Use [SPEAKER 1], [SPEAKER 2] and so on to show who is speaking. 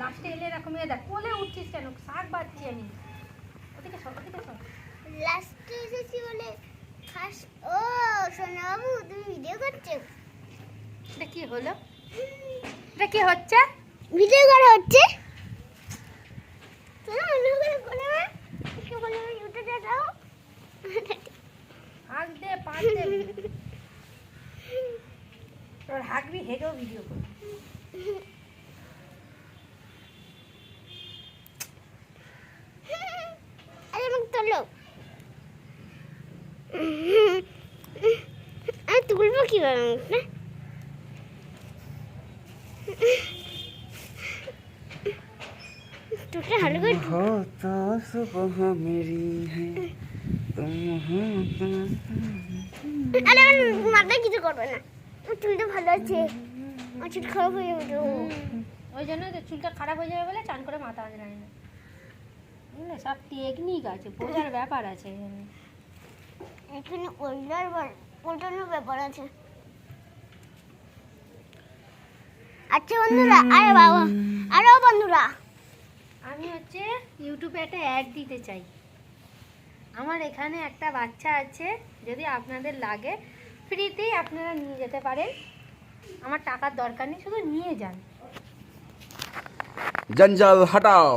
[SPEAKER 1] লাস্টে এলে এরকম দেখ কোলে উঠছিস কেন শাক বাচ্ছি আমি ওদিকে সর ওদিকে সর
[SPEAKER 2] লাস্টে এসেছি বলে খাস ও সোনা বাবু তুমি ভিডিও করছ
[SPEAKER 1] এটা কি হলো এটা কি হচ্ছে
[SPEAKER 2] ভিডিও করা হচ্ছে করে দাও
[SPEAKER 1] পাঁচ দে তোর হাঁকবি হেঁটেও ভিডিও করবি
[SPEAKER 2] আরে আমাকে তোলো আমি তুলবো কিভাবে মুখটা তোকে ভালো করে
[SPEAKER 3] होता सुबह मेरी है तुम हो
[SPEAKER 2] আরে মাথায় কিছু করবে না। চুলটা ভালো আছে। আমার চুল খারাপ হয়ে যাবে তো।
[SPEAKER 1] ওই জন্য তো চুলটা খারাপ হয়ে যাবে বলে চান করে মাথা আঁচড়ায় না বুঝলে সব টেকনিক আছে বোঝার ব্যাপার আছে এখানে।
[SPEAKER 2] ওল্ডার উল্টানোর ব্যাপার আছে। আচ্ছা বন্ধুরা আরে বাবা আরও বন্ধুরা।
[SPEAKER 1] আমি হচ্ছে ইউটিউবে একটা অ্যাড দিতে চাই। আমার এখানে একটা বাচ্চা আছে, যদি আপনাদের লাগে, ফ্রিতেই আপনারা নিয়ে যেতে পারেন। আমার টাকার দরকার নেই, শুধু নিয়ে যান।
[SPEAKER 3] জঞ্জাল, হটাও।